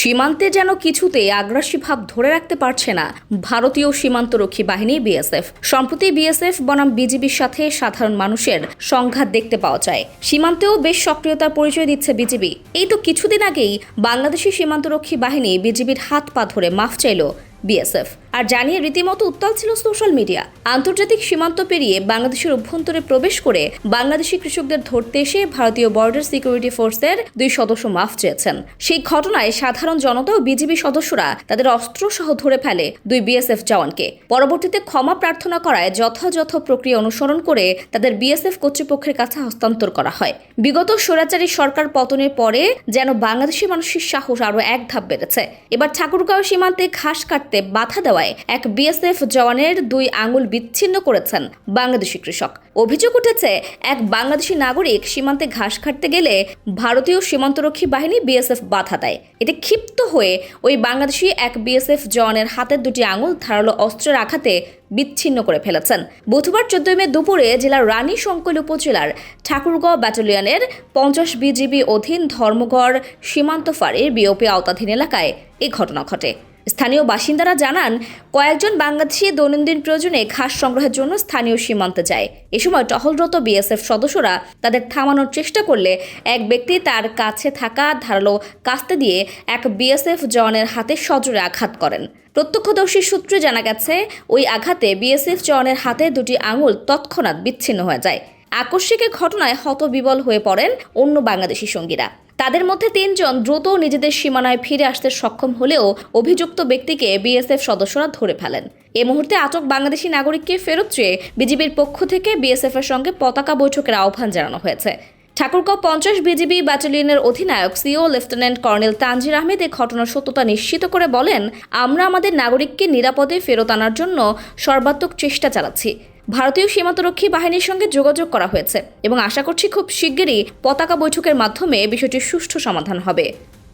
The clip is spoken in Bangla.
সীমান্তে যেন কিছুতে আগ্রাসী ভাব ধরে রাখতে পারছে না ভারতীয় সীমান্তরক্ষী বাহিনী বিএসএফ। সম্প্রতি বিএসএফ বনাম বিজিবির সাথে সাধারণ মানুষের সংঘাত দেখতে পাওয়া যায়। সীমান্তেও বেশ সক্রিয়তার পরিচয় দিচ্ছে বিজিবি। এই তো কিছুদিন আগেই বাংলাদেশি সীমান্তরক্ষী বাহিনী বিজিবির হাত পা ধরে মাফ চাইল বিএসএফ। আর জানিয়ে রীতিমতো উত্তাল ছিল সোশ্যাল মিডিয়া। আন্তর্জাতিক সীমান্ত পেরিয়ে বাংলাদেশের অভ্যন্তরে প্রবেশ করে বাংলাদেশি কৃষকদের ধরতে এসে ভারতীয় বর্ডার সিকিউরিটি ফোর্সের দুই সদস্য মাফ চেয়েছেন। সেই ঘটনায় সাধারণ জনতা ও বিজিবি সদস্যরা তাদের অস্ত্র সহ ধরে ফেলে দুই বিএসএফ জওয়ানকে। পরবর্তীতে ক্ষমা প্রার্থনা করায় যথাযথ প্রক্রিয়া অনুসরণ করে তাদের বিএসএফ কর্তৃপক্ষের কাছে হস্তান্তর করা হয়। বিগত স্বৈরাচারী সরকার পতনের পরে যেন বাংলাদেশি মানুষের সাহস আরও এক ধাপ বেড়েছে। এবার ঠাকুরগাঁও সীমান্তে ঘাস কাটতে বাধা দেওয়ায় এক বিএসএফ জওয়ানের দুই আঙুল বিচ্ছিন্ন করেছেন বাংলাদেশি কৃষক। অভিযোগ উঠেছে, এক বাংলাদেশি নাগরিক সীমান্তে ঘাস কাটতে গেলে ভারতীয় সীমান্তরক্ষী বাহিনী বিএসএফ বাধা দেয়। এতে ক্ষিপ্ত হয়ে ওই বাংলাদেশি এক বিএসএফ জওয়ানের হাতের দুটি আঙুল ধারালো অস্ত্রের আঘাতে বিচ্ছিন্ন করে ফেলেছেন। বুধবার চোদ্দই মে দুপুরে জেলার রানী শঙ্কল উপজেলার ঠাকুরগাঁও ব্যাটালিয়নের পঞ্চাশ বিজিবি অধীন ধর্মগড় সীমান্ত ফাঁড়ির বিওপি আওতাধীন এলাকায় এই ঘটনা ঘটে। স্থানীয় বাসিন্দারা জানান, কয়েকজন বাংলাদেশি দৈনন্দিন প্রয়োজনে ঘাস সংগ্রহের জন্য স্থানীয় সীমান্তে যায়। এ সময় টহলরত বিএসএফ সদস্যরা তাদের থামানোর চেষ্টা করলে এক ব্যক্তি তার কাছে থাকা ধারালো কাস্তে দিয়ে এক বিএসএফ জওয়ানের হাতে সজোরে আঘাত করেন। প্রত্যক্ষদর্শী সূত্রে জানা গেছে, ওই আঘাতে বিএসএফ জওয়ানের হাতে দুটি আঙুল তৎক্ষণাৎ বিচ্ছিন্ন হয়ে যায়। আকস্মিক এ ঘটনায় হতবিবল হয়ে পড়েন অন্য বাংলাদেশি সঙ্গীরা। তাদের মধ্যে তিনজন দ্রুত নিজেদের সীমানায় ফিরে আসতে সক্ষম হলেও অভিযুক্ত ব্যক্তিকে বিএসএফ সদস্যরা ধরে ফেলেন। এ মুহূর্তে আটক বাংলাদেশি নাগরিককে ফেরত চেয়ে বিজিবির পক্ষ থেকে বিএসএফ এর সঙ্গে পতাকা বৈঠকের আহ্বান জানানো হয়েছে। ঠাকুরগাঁও পঞ্চাশ বিজিবি ব্যাটালিয়নের অধিনায়ক, CO lieutenant colonel Tanzir Ahmed এই ঘটনার সত্যতা নিশ্চিত করে বলেন, আমরা আমাদের নাগরিককে নিরাপদে ফেরত আনার জন্য সর্বাত্মক চেষ্টা চালাচ্ছি। ভারতীয় সীমান্তরক্ষী বাহিনীর সঙ্গে যোগাযোগ করা হয়েছে এবং আশা করছি খুব শিগগিরই পতাকা বৈঠকের মাধ্যমে বিষয়টির সুষ্ঠু সমাধান হবে।